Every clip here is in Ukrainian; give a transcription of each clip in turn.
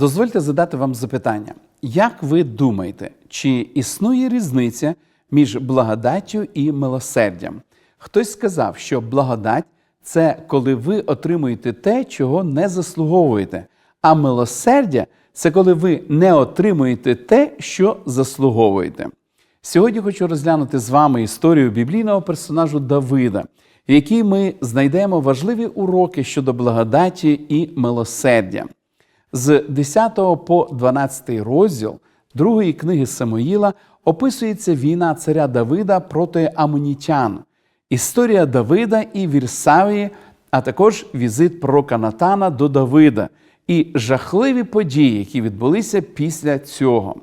Дозвольте задати вам запитання. Як ви думаєте, чи існує різниця між благодаттю і милосердям? Хтось сказав, що благодать це коли ви отримуєте те, чого не заслуговуєте, а милосердя це коли ви не отримуєте те, що заслуговуєте. Сьогодні хочу розглянути з вами історію біблійного персонажу Давида, в якій ми знайдемо важливі уроки щодо благодаті і милосердя. З 10 по 12 розділ другої книги Самоїла описується війна царя Давида проти амонітян, історія Давида і Вірсавії, а також візит пророка Натана до Давида і жахливі події, які відбулися після цього.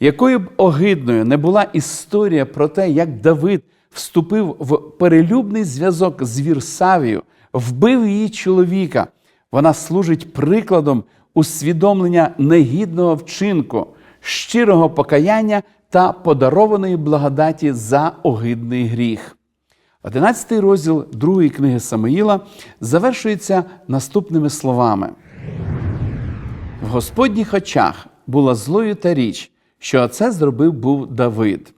Якою б огидною не була історія про те, як Давид вступив в перелюбний зв'язок з Вірсавією, вбив її чоловіка, вона служить прикладом усвідомлення негідного вчинку, щирого покаяння та подарованої благодаті за огидний гріх. Одинадцятий розділ другої книги Самоїла завершується наступними словами. В Господніх очах була злою та річ, що це зробив був Давид.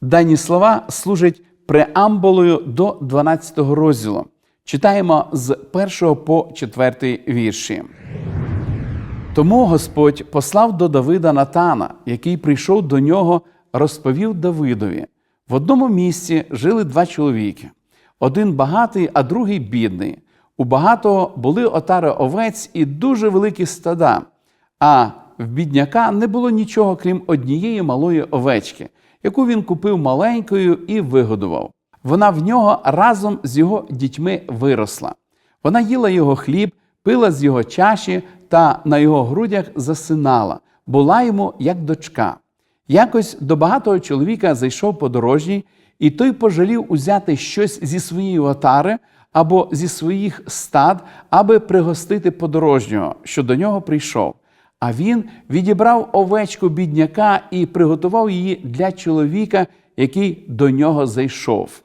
Дані слова служать преамбулою до 12 розділу. Читаємо з 1 по 4 вірші. Тому Господь послав до Давида Натана, який прийшов до нього, розповів Давидові. В одному місці жили два чоловіки: один багатий, а другий бідний. У багатого були отари овець і дуже великі стада, а в бідняка не було нічого, крім однієї малої овечки, яку він купив маленькою і вигодував. Вона в нього разом з його дітьми виросла. Вона їла його хліб, пила з його чаші та на його грудях засинала, була йому як дочка. Якось до багатого чоловіка зайшов подорожній, і той пожалів узяти щось зі своєї отари або зі своїх стад, аби пригостити подорожнього, що до нього прийшов. А він відібрав овечку бідняка і приготував її для чоловіка, який до нього зайшов.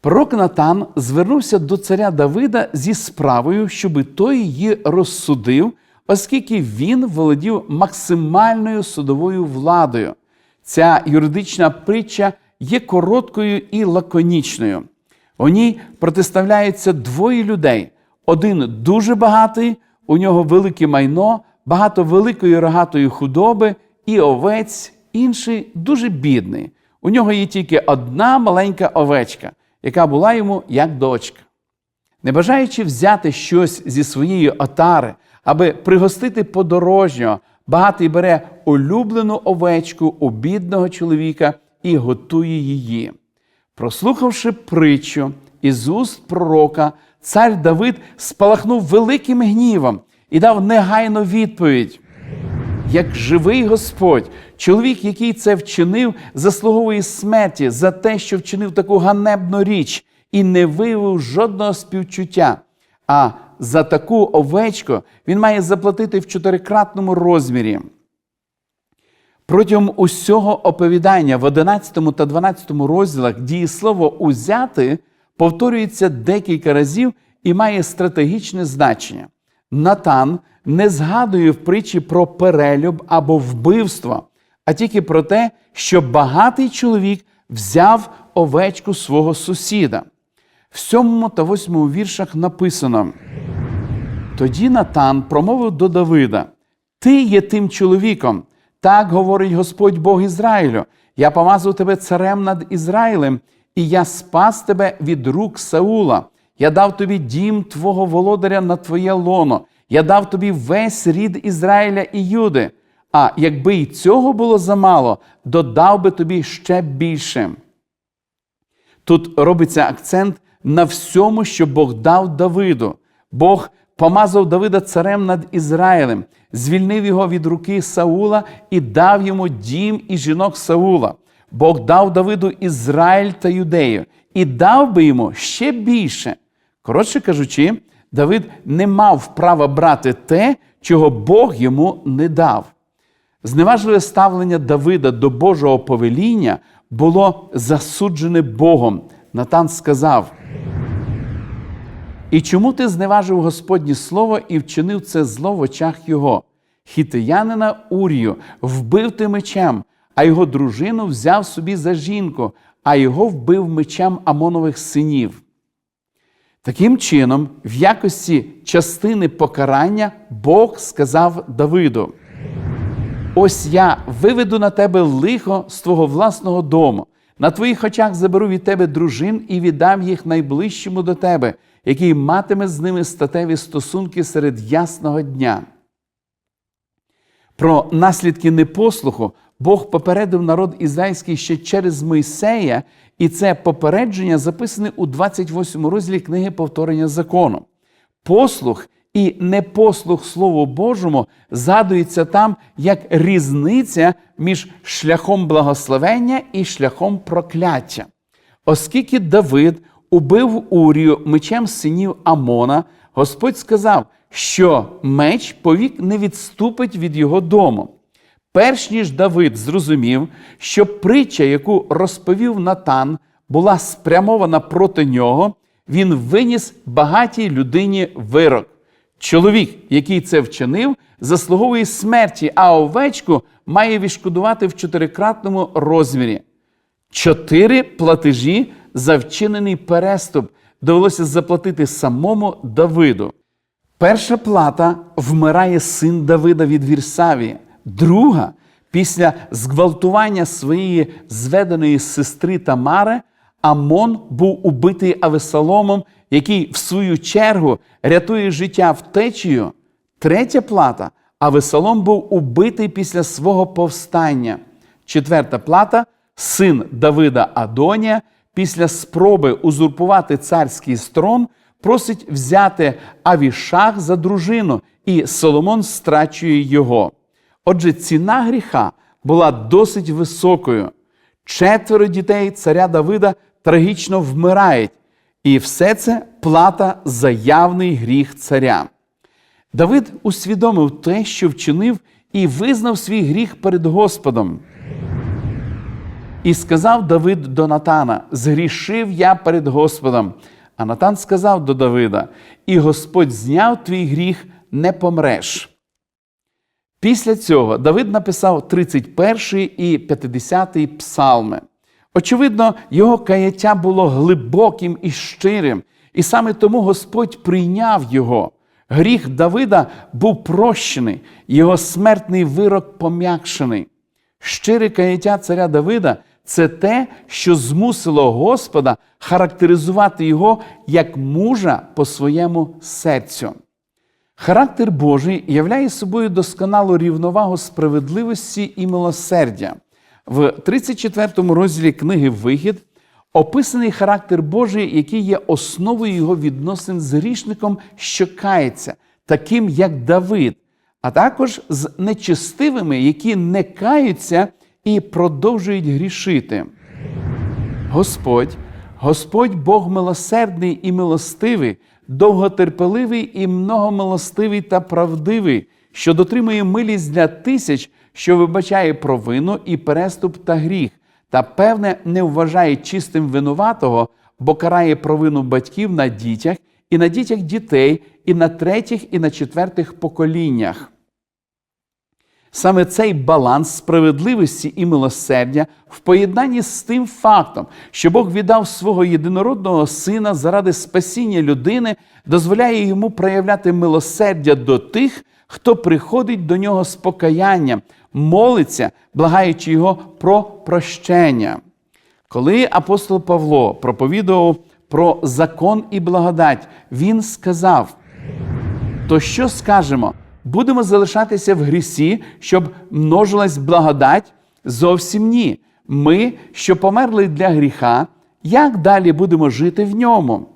Пророк Натан звернувся до царя Давида зі справою, щоби той її розсудив, оскільки він володів максимальною судовою владою. Ця юридична притча є короткою і лаконічною. У ній протиставляється двоє людей: один дуже багатий, у нього велике майно, багато великої рогатої худоби і овець, інший дуже бідний. У нього є тільки одна маленька овечка, яка була йому як дочка. Не бажаючи взяти щось зі своєї отари, аби пригостити подорожнього, багатий бере улюблену овечку у бідного чоловіка і готує її. Прослухавши притчу із уст пророка, цар Давид спалахнув великим гнівом і дав негайну відповідь. Як живий Господь, чоловік, який це вчинив, заслуговує смерті за те, що вчинив таку ганебну річ і не виявив жодного співчуття. А за таку овечку він має заплатити в чотирикратному розмірі. Протягом усього оповідання в 11 та 12 розділах дієслово узяти повторюється декілька разів і має стратегічне значення. Натан не згадує в притчі про перелюб або вбивство, а тільки про те, що багатий чоловік взяв овечку свого сусіда. В сьомому та восьмому віршах написано: тоді Натан промовив до Давида: Ти є тим чоловіком. Так говорить Господь Бог Ізраїлю: Я помазав тебе царем над Ізраїлем, і я спас тебе від рук Саула. Я дав тобі дім твого володаря на твоє лоно. Я дав тобі весь рід Ізраїля і Юди. А якби й цього було замало, додав би тобі ще більше. Тут робиться акцент на всьому, що Бог дав Давиду. Бог помазав Давида царем над Ізраїлем, звільнив його від руки Саула і дав йому дім і жінок Саула. Бог дав Давиду Ізраїль та Юдею і дав би йому ще більше. Коротше кажучи, Давид не мав права брати те, чого Бог йому не дав. Зневажливе ставлення Давида до Божого повеління було засуджене Богом. Натан сказав: І чому ти зневажив Господнє слово і вчинив це зло в очах його? Хітиянина Урію вбив ти мечем, а його дружину взяв собі за жінку, а його вбив мечем Амонових синів. Таким чином, в якості частини покарання Бог сказав Давиду: Ось я виведу на тебе лихо з твого власного дому. На твоїх очах заберу від тебе дружин і віддам їх найближчому до тебе, який матиме з ними статеві стосунки серед ясного дня. Про наслідки непослуху Бог попередив народ ізраїльський ще через Мойсея, і це попередження записане у 28 розділі книги повторення закону. Послух і непослух Слову Божому згадується там як різниця між шляхом благословення і шляхом прокляття. Оскільки Давид убив Урію мечем синів Амона, Господь сказав, що меч повік не відступить від його дому. Перш ніж Давид зрозумів, що притча, яку розповів Натан, була спрямована проти нього, він виніс багатій людині вирок. Чоловік, який це вчинив, заслуговує смерті, а овечку має відшкодувати в чотирикратному розмірі. Чотири платежі за вчинений переступ довелося заплатити самому Давиду. Перша плата вмирає син Давида від Вірсавії. Друга, після зґвалтування своєї зведеної сестри Тамари, Амон був убитий Авесоломом, який, в свою чергу, рятує життя втечею. Третя плата Авесолом був убитий після свого повстання. Четверта плата син Давида Адонія, після спроби узурпувати царський строн, просить взяти Авішах за дружину, і Соломон страчує його. Отже, ціна гріха була досить високою. Четверо дітей царя Давида трагічно вмирають, і все це плата за явний гріх царя. Давид усвідомив те, що вчинив, і визнав свій гріх перед Господом. І сказав Давид до Натана: Згрішив я перед Господом. А Натан сказав до Давида: І Господь зняв твій гріх, не помреш. Після цього Давид написав 31 і 50 псалми. Очевидно, його каяття було глибоким і щирим, і саме тому Господь прийняв його. Гріх Давида був прощений, його смертний вирок пом'якшений. Щире каяття царя Давида це те, що змусило Господа характеризувати його як мужа по своєму серцю. Характер Божий являє собою досконалу рівновагу справедливості і милосердя. В 34 розділі книги Вихід описаний характер Божий, який є основою його відносин з грішником, що кається, таким як Давид, а також з нечестивими, які не каються і продовжують грішити. Господь, Господь Бог милосердний і милостивий, довготерпеливий і многомилостивий та правдивий, що дотримує милість для тисяч, що вибачає провину і переступ та гріх, та, певне, не вважає чистим винуватого, бо карає провину батьків на дітях і на дітях дітей, і на третіх, і на четвертих поколіннях. Саме цей баланс справедливості і милосердя в поєднанні з тим фактом, що Бог віддав свого єдинородного сина заради спасіння людини, дозволяє йому проявляти милосердя до тих, хто приходить до нього з покаянням, молиться, благаючи його про прощення. Коли апостол Павло проповідував про закон і благодать, він сказав: то що скажемо? Будемо залишатися в грісі, щоб множилась благодать? Зовсім ні. Ми, що померли для гріха, як далі будемо жити в ньому?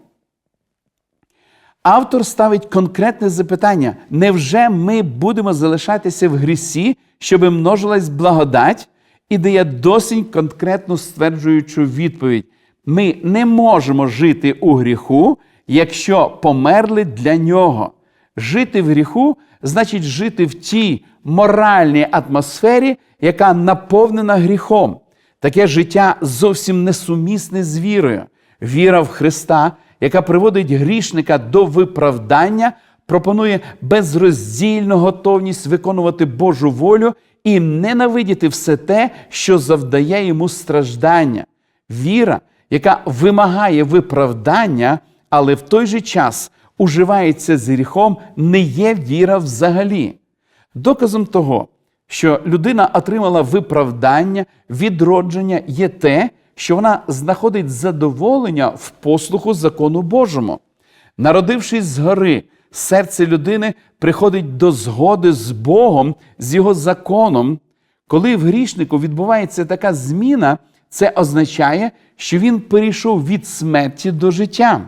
Автор ставить конкретне запитання: невже ми будемо залишатися в грісі, щоб множилась благодать? І дає досить конкретну стверджуючу відповідь: ми не можемо жити у гріху, якщо померли для нього. Жити в гріху значить жити в тій моральній атмосфері, яка наповнена гріхом. Таке життя зовсім несумісне з вірою. Віра в Христа, яка приводить грішника до виправдання, пропонує безроздільну готовність виконувати Божу волю і ненавидіти все те, що завдає йому страждання. Віра, яка вимагає виправдання, але в той же час уживається з гріхом, не є віра взагалі. Доказом того, що людина отримала виправдання, відродження, є те, що вона знаходить задоволення в послуху закону Божому. Народившись згори, серце людини приходить до згоди з Богом, з його законом. Коли в грішнику відбувається така зміна, це означає, що він перейшов від смерті до життя.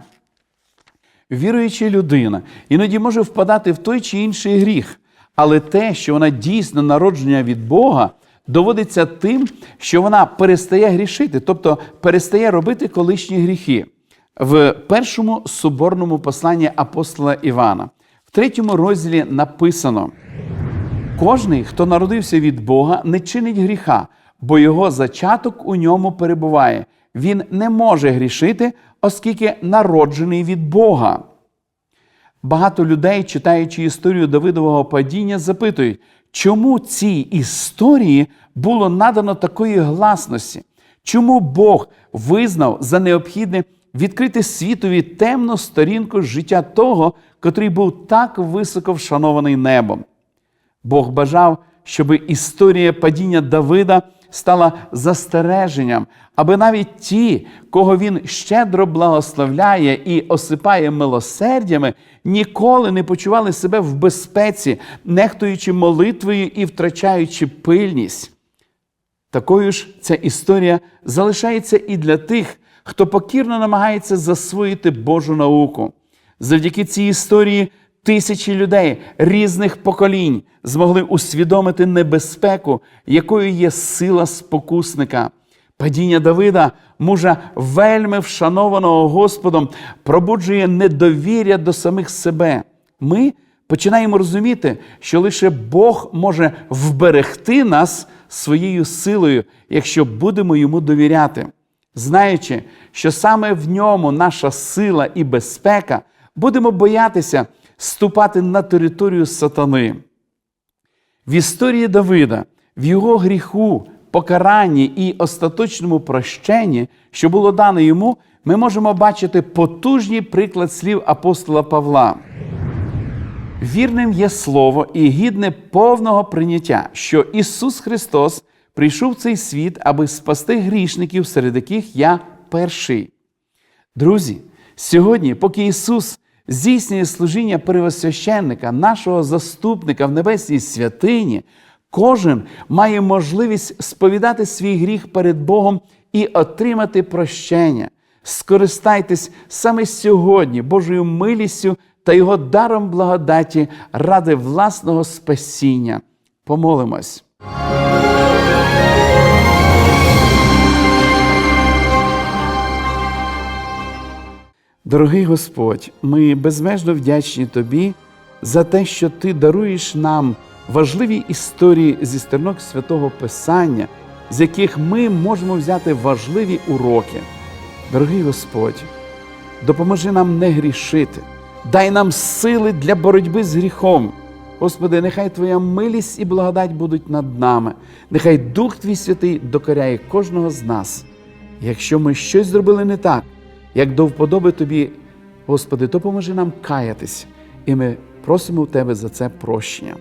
Віруюча людина іноді може впадати в той чи інший гріх, але те, що вона дійсно народження від Бога, доводиться тим, що вона перестає грішити, тобто перестає робити колишні гріхи. В першому соборному посланні апостола Івана, в третьому розділі написано: кожний, хто народився від Бога, не чинить гріха, бо його зачаток у ньому перебуває. Він не може грішити, оскільки народжений від Бога. Багато людей, читаючи історію Давидового падіння, запитують, чому цій історії було надано такої гласності? Чому Бог визнав за необхідне відкрити світові темну сторінку життя того, котрий був так високо вшанований небом? Бог бажав, щоб історія падіння Давида стала застереженням, аби навіть ті, кого він щедро благословляє і осипає милосердями, ніколи не почували себе в безпеці, нехтуючи молитвою і втрачаючи пильність. Такою ж ця історія залишається і для тих, хто покірно намагається засвоїти Божу науку. Завдяки цій історії тисячі людей різних поколінь змогли усвідомити небезпеку, якою є сила спокусника. Падіння Давида, мужа вельми вшанованого Господом, пробуджує недовір'я до самих себе. Ми починаємо розуміти, що лише Бог може вберегти нас своєю силою, якщо будемо йому довіряти. Знаючи, що саме в ньому наша сила і безпека, будемо боятися ступати на територію сатани. В історії Давида, в його гріху, покаранні і остаточному прощенні, що було дано йому, ми можемо бачити потужний приклад слів апостола Павла. Вірним є слово і гідне повного прийняття, що Ісус Христос прийшов в цей світ, аби спасти грішників, серед яких я перший. Друзі, сьогодні, поки Ісус здійснює служіння первосвященника, нашого заступника в небесній святині, кожен має можливість сповідати свій гріх перед Богом і отримати прощення. Скористайтесь саме сьогодні Божою милістю та Його даром благодаті ради власного спасіння. Помолимось. Дорогий Господь, ми безмежно вдячні Тобі за те, що Ти даруєш нам важливі історії зі сторінок святого Писання, з яких ми можемо взяти важливі уроки. Дорогий Господь, допоможи нам не грішити, дай нам сили для боротьби з гріхом. Господи, нехай Твоя милість і благодать будуть над нами, нехай Дух Твій Святий докоряє кожного з нас. Якщо ми щось зробили не так, як до вподоби Тобі, Господи, то поможи нам каятись, і ми просимо у Тебе за це прощення.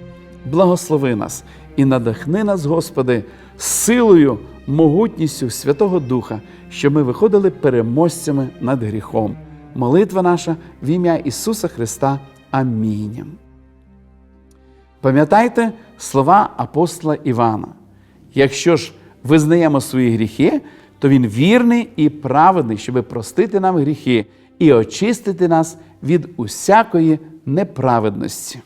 Благослови нас і надихни нас, Господи, силою, могутністю Святого Духа, щоб ми виходили переможцями над гріхом. Молитва наша в ім'я Ісуса Христа. Амінь. Пам'ятайте слова апостола Івана. Якщо ж визнаємо свої гріхи, то Він вірний і праведний, щоби простити нам гріхи і очистити нас від усякої неправедності.